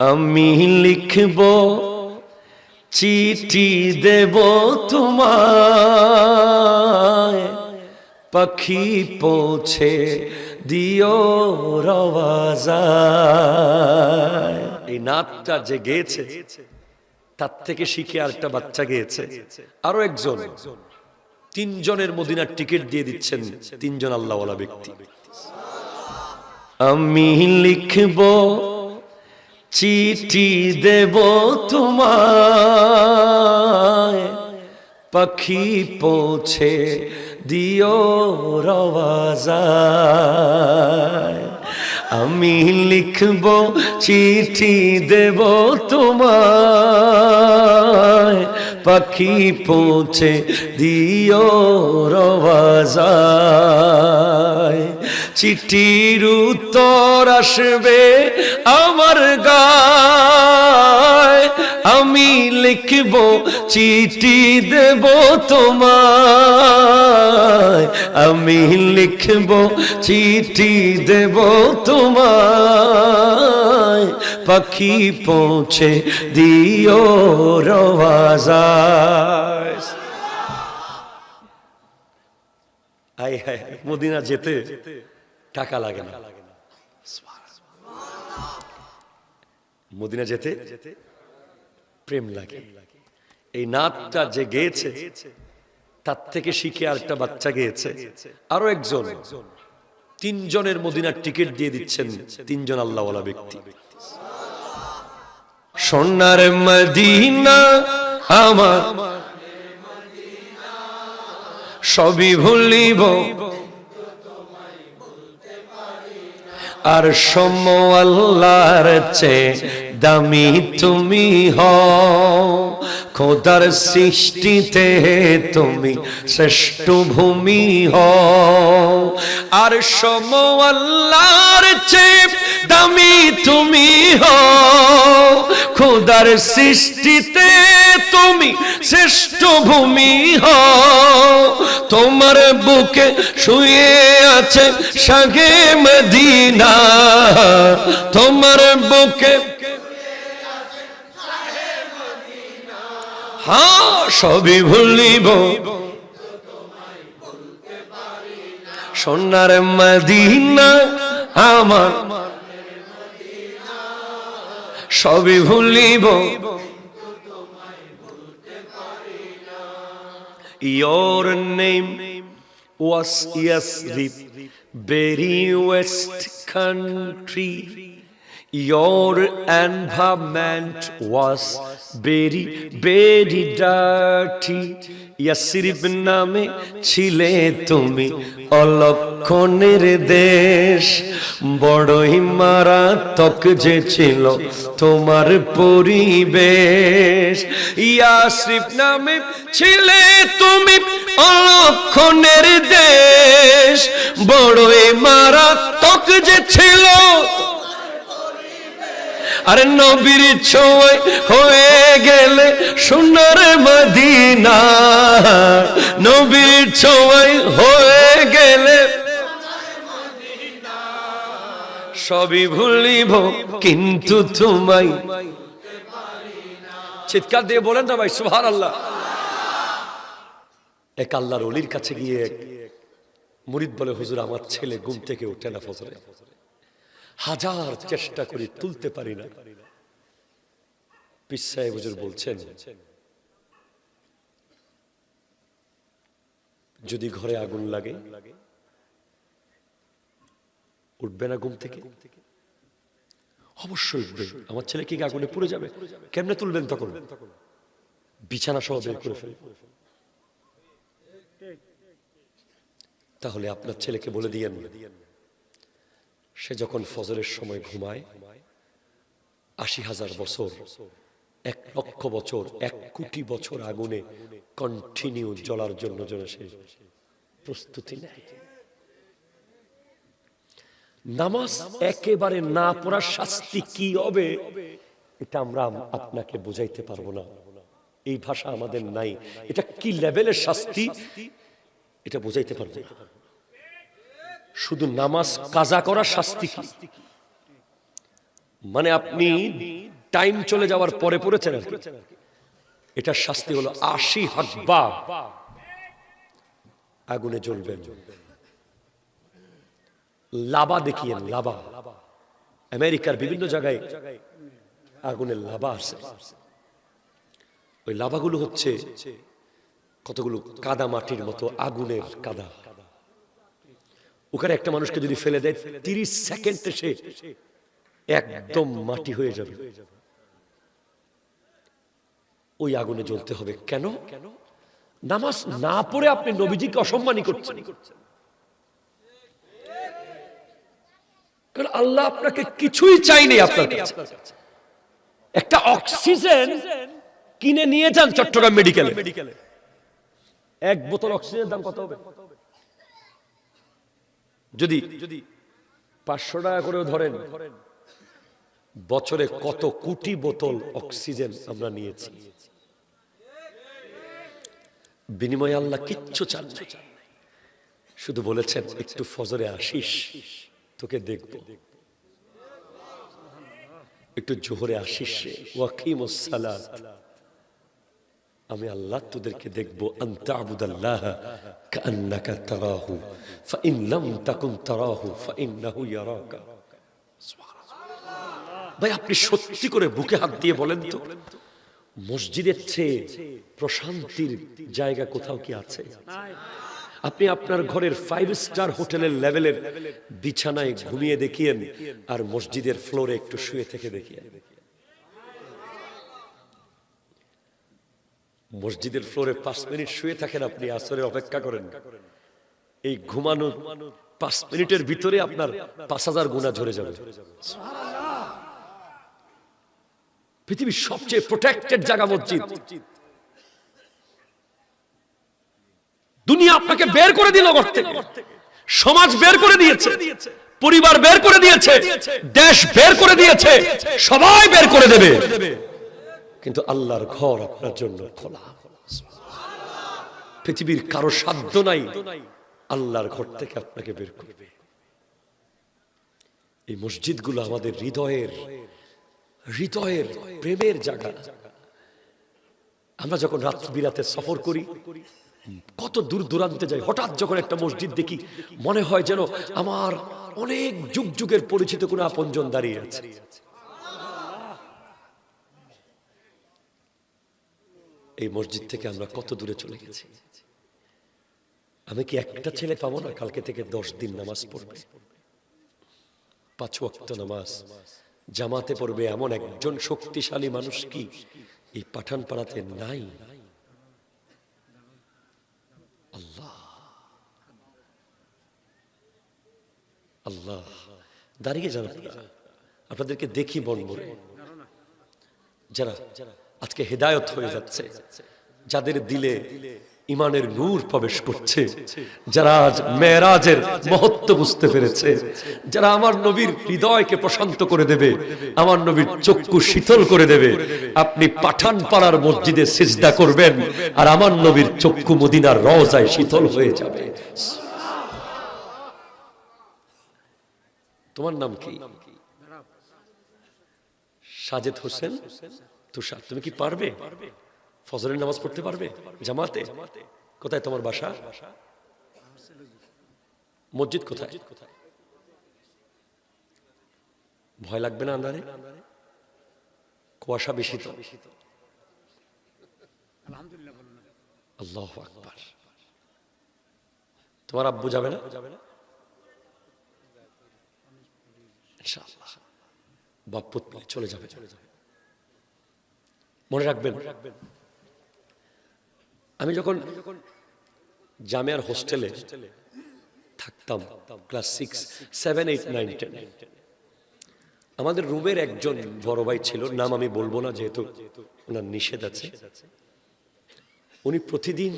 আমি লিখব, চিঠি দেব তোমায়। পাখি পৌঁছে দিও রওয়াজায়। এই নাচটা যে গেয়েছে, তার থেকে শিখে আরেকটা বাচ্চা গেয়েছে। আরও একজন, তিনজনের মদিনার টিকিট দিয়ে দিচ্ছেন তিনজন আল্লাহওয়ালা ব্যক্তি। আমি লিখব চিঠি দেব তোমায়। পাখি পৌঁছে দিও রওয়াজায়। আমি লিখব চিঠি দেব তোমায়। পাখি পৌঁছে দিও রওয়াজায়। চিঠির উত্তর আসবে আমার গায়। আমি লিখব চিঠি দেব তোমায়। আমি লিখব চিঠি দেব তোমায়। পাখি পৌঁছে দিও রওয়াজায়। আয় হায়, মদিনা যেতে। টাকা লাগে না। মদিনা যেতে প্রেম লাগে। এই নাচটা যে গেয়েছে, তার থেকে শিখে আরেকটা বাচ্চা গেয়েছে। আরও একজন, তিনজনের মদিনার টিকিট দিয়ে দিচ্ছেন তিনজন আল্লাহওয়ালা ব্যক্তি। সোনার মদিনা আমার, সবই ভুলিব আর সম আল্লাহর দামি তুমি হও। খোদার সৃষ্টিতে তুমি শ্রেষ্ঠ ভূমি হও। আর সম আল্লাহর দামি তুমি হও। খোদার সৃষ্টিতে তুমি শ্রেষ্ঠ ভূমি তোমার বুকে শুয়ে আছে সাগে মদিনা। তোমার বুকে হ্যাঁ সবই ভুলিব। সোনার মদিনা আমার সবই ভুলিব Your name was Yasrib, very west country. Your environment was very, very dirty. ইয়াসিরিব নামে ছিলে তুমি অলক্ষণের দেশ বড়ই মারাত্মক যে ছিল তোমার পরিবেশ ইয়াসিরিব নামে ছিলে তুমি অলক্ষণের দেশ বড়ই মারাত্মক যে ছিল আরে নবীর ছোঁয় হয়ে গেলে সোনার মদিনা। নবীর ছোঁয় হয়ে গেলে সবই ভুলিব, কিন্তু তোমায় চিৎকার দিয়ে বলেন না ভাই সুহার আল্লাহ এক আল্লাহর অলির কাছে গিয়ে মুরিদ বলে, হুজুর, আমার ছেলে ঘুম থেকে উঠে না ফজরে। হাজার চেষ্টা করি তুলতে পারি না। পিসায় হুজুর বলছেন, যদি ঘরে আগুন লাগে, উঠবে না ঘুম থেকে? অবশ্যই উঠবে। আমার ছেলে কি আগুনে পুড়ে যাবে? কেমনে তুলবেন তখন? বিছানা সহ বের করে ফেলবে। তাহলে আপনার ছেলেকে বলে দিয়েন। সে যখন ফজরের সময় ঘুমায়, আশি হাজার বছর, এক লক্ষ বছর, এক কোটি বছর আগুনে কন্টিনিউ জ্বলার জন্য যেন সে প্রস্তুতি নেয়। নামাজ একেবারে না পড়ার শাস্তি কি হবে, এটা আমরা আপনাকে বোঝাইতে পারব না। এই ভাষা আমাদের নাই। এটা কি লেভেলের শাস্তি, এটা বোঝাইতে পারব না। শুধু নামাজ কাজা করা শাস্তি কি? মানে আপনি টাইম চলে যাওয়ার পরে পড়েছেন কি। এটার শাস্তি হলো আশি হাকবা আগুনে জ্বলবেন। লাভা দেখিয়েন লাভা আমেরিকার বিভিন্ন জায়গায় আগুনের লাভা আছে। ওই লাভাগুলো হচ্ছে কতগুলো কাদা মাটির মতো আগুনের কাদা। ওখানে একটা মানুষকে যদি ফেলে দেয়, তিরিশ সেকেন্ডে সে একদম মাটি হয়ে যাবে। ওই আগুনে জ্বলতে হবে। কেন? নামাজ না পড়ে আপনি নবীজিকে অসম্মানই করছেন। কারণ আল্লাহ আপনাকে কিছুই চাইনি আপনার একটা অক্সিজেন কিনে নিয়ে যান চট্টগ্রাম মেডিকেলে। এক বোতল অক্সিজেনের দাম কত হবে? যদি পাঁচশো টাকা করেও ধরেন, বছরে কত কোটি বোতল অক্সিজেন আমরা নিয়েছি। বিনিময়ে আল্লাহ কিচ্ছু চান শুধু বলেছেন, একটু ফজরে আসিস, তোকে দেখব। একটু জোহরে আসিস ওয়াকিম সালাত। আমি আল্লাহ তোদেরকে দেখব ভাই, আপনি সত্যি করে বুকে হাত দিয়ে বলেন তো, মসজিদের চেয়ে প্রশান্তির জায়গা কোথাও কি আছে? আপনি আপনার ঘরের ফাইভ স্টার হোটেলের লেভেলের বিছানায় ঘুমিয়ে দেখিয়েন আর মসজিদের ফ্লোরে একটু শুয়ে থেকে দেখিয়েন। মসজিদের ফ্লোরে পাঁচ মিনিট শুয়ে থাকেন আপনি, আসরে অপেক্ষা করেন। এই ঘুমানো পাঁচ মিনিটের ভিতরে আপনার পাঁচ হাজার গুণা ঝরে যাবে। পৃথিবীর সবচেয়ে প্রোটেক্টেড জায়গা মসজিদ। দুনিয়া আপনাকে বের করে দিল ঘর থেকে। সমাজ বের করে দিয়েছে। পরিবার বের করে দিয়েছে। দেশ বের করে দিয়েছে। সবাই বের করে দেবে। কিন্তু আল্লাহর ঘর আপনার জন্য খোলা। পৃথিবীর কারও সাধ্য নাই, আল্লাহর ঘর থেকে আপনাকে বের করবে। এই মসজিদগুলো আমাদের হৃদয়ের হৃদয়ের প্রেমের জায়গা। আমরা যখন রাত বিরাতে সফর করি, কত দূর দূরান্তে যাই, হঠাৎ যখন একটা মসজিদ দেখি, মনে হয় যেন আমার অনেক যুগ যুগের পরিচিত কোনো আপনজন দাঁড়িয়ে আছে। এই মসজিদ থেকে আমরা কত দূরে চলে গেছি? আমি কি একটা ছেলে পাবো না কালকে থেকে দশ দিন নামাজ পড়বে? পাঁচ ওয়াক্ত নামাজ। জামাতে পড়বে এমন একজন শক্তিশালী মানুষ কি এই পাঠান পাড়াতে নাই? আল্লাহ। আল্লাহ। দাঁড়িয়ে যান আপনাদেরকে দেখি মন মরে যারা আজকে হেদায়ত হয়ে যাচ্ছে। যাদের দিলে ইমানের নূর প্রবেশ করছে, যারা আজ মেয়েরাজের মহত্ব বুঝতে পেরেছে, যারা আমার নবীর হৃদয়কে প্রশান্ত করে দেবে, আমার নবীর চক্ষু শীতল করে দেবে, আপনি পাঠান পাড়ার মসজিদে সিজদা করবেন আর আমার নবীর চক্ষু মদিনার রজায় শীতল হয়ে যাবে। তোমার নাম কি? সাজেদ হোসেন? তুষার তুমি কি পারবে? ফজরের নামাজ পড়তে পারবে? জামাতে? কোথায় তোমার বাসা? মসজিদ কোথায়? ভয় লাগবে না আন্দারে কুয়াশা বেশি তো। আল্লাহ আকবার। তোমার আব্বু যাবে না? বাপ চলে যাবে চলে যাবে। মনে রাখবেন, আমি যখন জামিয়ার হোস্টেলে থাকতাম, class six seven eight nine ten আমাদের রুমের একজন বড় ভাই ছিল, নাম আমি বলব না যেহেতু ওনার নিষেধ আছে, উনি প্রতিদিন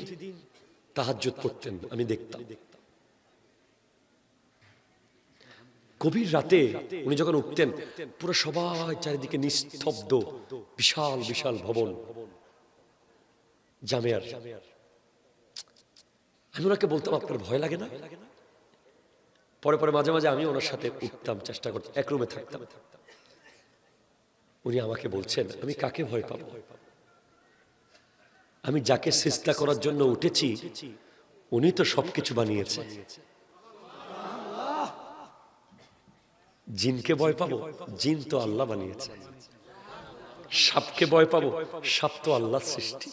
তাহাজ্জুদ পড়তেন, আমি দেখতাম। গভীর রাতে উনি যখন উঠতেন, পুরো সবাই চারিদিকে নিস্তব্ধ, বিশাল বিশাল ভবন, জামিয়ার। আমি ওনাকে বলতাম, আপনার ভয় লাগে না? পরে পরে মাঝে মাঝে আমি ওনার সাথে উঠতাম, চেষ্টা করতাম, এক রুমে থাকতাম। উনি আমাকে বলছেন, আমি কাকে ভয় পাবো? আমি যাকে চেষ্টা করার জন্য উঠেছি, উনি তো সবকিছু বানিয়েছে। জিনকে ভয় পাবো, জিন তো আল্লাহ বানিয়েছে। সাপকে ভয় পাবো, সাপ তো আল্লাহ সৃষ্টি।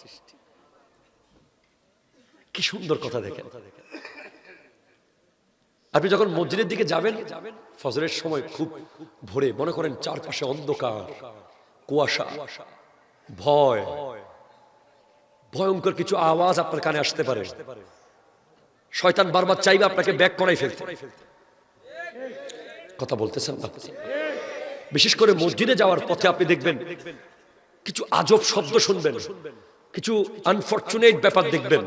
কি সুন্দর কথা দেখেন। আপনি যখন মসজিদের দিকে যাবেন, ফজরের সময় খুব ভোরে, মনে করেন চারপাশে অন্ধকার, কুয়াশা, ভয়, ভয়ঙ্কর কিছু আওয়াজ আপনার কানে আসতে পারে। শয়তান বারবার চাইবে আপনাকে ব্যাক করাই ফেলতে। কথা বলতেছেন বিশেষ করে মসজিদে যাওয়ার পথে আপনি দেখবেন, কিছু আজব শব্দ শুনবেন, কিছু আনফর্চুনেট ব্যাপার দেখবেন।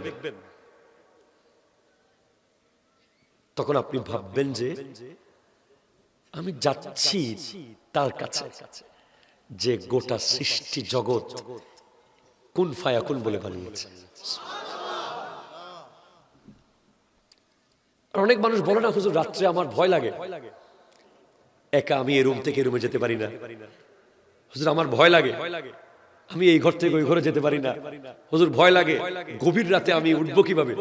তখন আপনি ভাববেন যে, আমি যাচ্ছি তার কাছে, যে গোটা সৃষ্টি জগৎ কোন ফায়া কোন বলে বানিয়েছে। অনেক মানুষ বলে না, হুজুর, রাত্রে আমার ভয় লাগে ভয় লাগে। একা আমি এই রুম থেকে রুমে যেতে পারি না। হুজুর, আমার ভয় লাগে। আমি এই ঘর থেকে ওই ঘরে যেতে পারি না। হুজুর, ভয় লাগে। গভীর রাতে আমি উঠবো কীভাবে?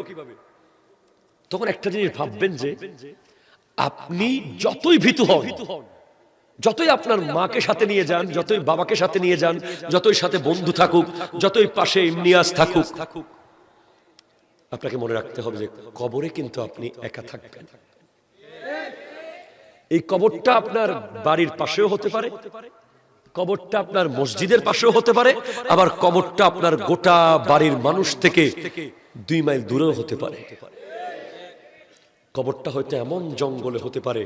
তখন একটা জিনিস ভাববেন যে, আপনি যতই ভীতু হন, যতই আপনার মাকে সাথে নিয়ে যান, যতই বাবাকে সাথে নিয়ে যান, যতই সাথে বন্ধু থাকুক, যতই পাশে ইমনিয়াজ থাকুক, আপনাকে মনে রাখতে হবে যে কবরে কিন্তু আপনি একা থাকবেন। এই কবরটা আপনার বাড়ির পাশেও হতে পারে, কবরটা আপনার মসজিদের পাশেও হতে পারে, আবার কবরটা আপনার গোটা বাড়ির মানুষ থেকে দুই মাইল দূরেও হতে পারে। কবরটা হয়তো এমন জঙ্গলে হতে পারে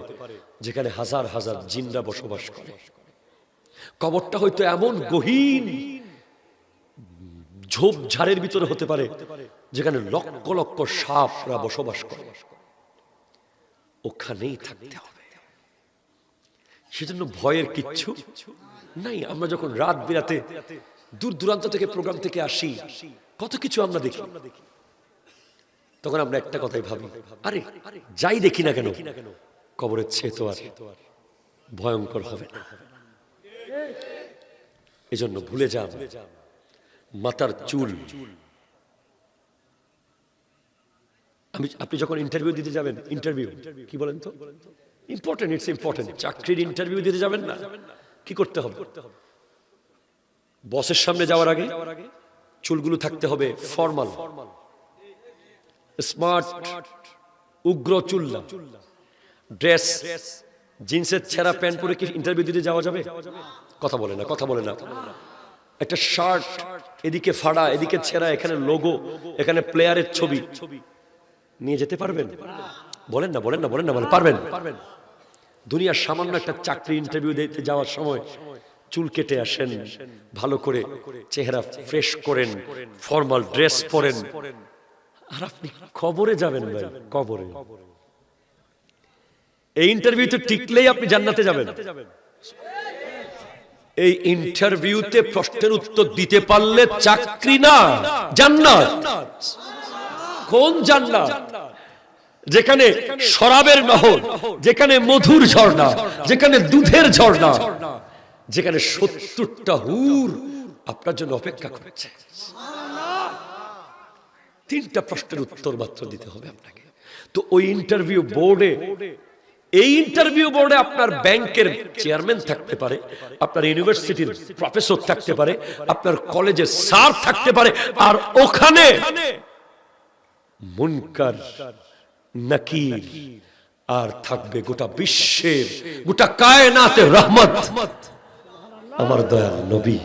যেখানে হাজার হাজার জিনরা বসবাস করে। কবরটা হয়তো এমন গহীন ঝোপ ঝাড়ের ভিতরে হতে পারে যেখানে লক্ষ লক্ষ সাপরা বসবাস করে। ওখানেই থাকতে হবে। সেজন্য ভয়ের কিচ্ছু নাই। আমরা যখন রাত বিরাতে দূর দূরান্ত থেকে প্রোগ্রাম থেকে আসি, কত কিছু আমরা দেখি। তখন আমরা একটা কথাই ভাবি, আরে, যাই দেখি না কেন, কবরের ছেয়ে তো আর ভয়ঙ্কর হবে না। এজন্য ভুলে যান মাথার চুল। আমি, আপনি যখন ইন্টারভিউ দিতে যাবেন ইন্টারভিউ কি বলেন তো? ইম্পর্টেন্ট ইটস ইম্পর্টেন্ট চাকরির ইন্টারভিউ দিতে যাবেন না। কি করতে হবে? বসের সামনে যাওয়ার আগে চুলগুলো থাকতে হবে ফর্মাল স্মার্ট উগ্র চুল্লা। ড্রেস জিন্সের ছেঁড়া প্যান্ট পরে কি ইন্টারভিউ দিতে যাওয়া যাবে? কথা বলে না, কথা বলে না। একটা শার্ট এদিকে ফাড়া, এদিকে ছেঁড়া, এখানে লোগো এখানে প্লেয়ারের ছবি। নিয়ে যেতে পারবেন? বলেন না বলেন না বলেন না, বলেন পারবেন পারবেন? দুনিয়ার সামান্য একটা চাকরি ইন্টারভিউ দিতে যাওয়ার সময় চুল কেটে আসেন, ভালো করে চেহারা ফ্রেশ করেন ফর্মাল ড্রেস পরেন। আর আপনি কবরে যাবেন ভাই, কবরে। এই ইন্টারভিউতে টিকলেই আপনি জান্নাতে যাবেন। এই ইন্টারভিউতে প্রশ্নের উত্তর দিতে পারলে চাকরি না, জান্নাত। কোন জান্নাত? যেখানে শরাবের নহর যেখানে মধুর ঝর্ণা যেখানে দুধের ঝর্ণা যেখানে সত্তরটা হুর আপনার জন্য অপেক্ষা করছে। তিনটা প্রশ্নের উত্তর মাত্র দিতে হবে আপনাকে। তো ওই ইন্টারভিউ বোর্ডে এই ইন্টারভিউ বোর্ডে আপনার ব্যাংকের চেয়ারম্যান থাকতে পারে আপনার ইউনিভার্সিটির প্রফেসর থাকতে পারে আপনার কলেজের স্যার থাকতে পারে আর ওখানে মুনকার নাকির আর থাকবে গোটা বিশ্বের গোটা কায়নাতে রহমত। আমার দয়াল নবী।